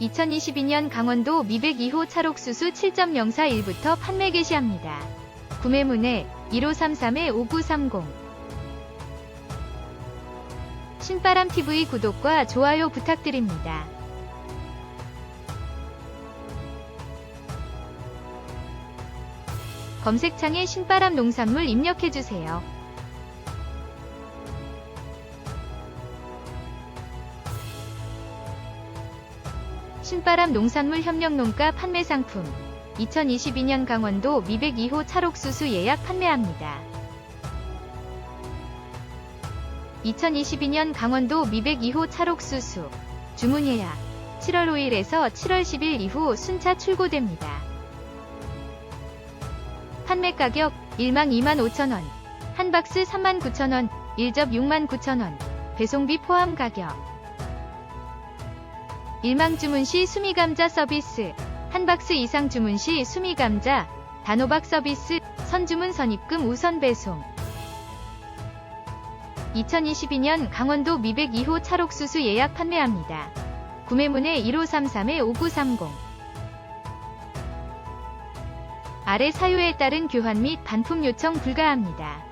2022년 강원도 미백 2호 찰옥수수 7.041부터 판매 개시합니다. 구매 문의 1533-5930 신바람TV 구독과 좋아요 부탁드립니다. 검색창에 신바람 농산물 입력해주세요. 신바람 농산물 협력농가 판매 상품 2022년 강원도 미백 2호 찰옥수수 예약 판매합니다. 2022년 강원도 미백 2호 찰옥수수 주문 예약 7월 5일에서 7월 10일 이후 순차 출고됩니다. 판매 가격 1망 2만 5천원, 한 박스 3만 9천원, 1접 6만 9천원, 배송비 포함 가격. 1망 주문 시 수미 감자 서비스, 한 박스 이상 주문 시 수미 감자, 단호박 서비스, 선주문 선입금 우선 배송. 2022년 강원도 미백 2호 찰옥수수 예약 판매합니다. 구매문의 1533-5930 아래 사유에 따른 교환 및 반품 요청 불가합니다.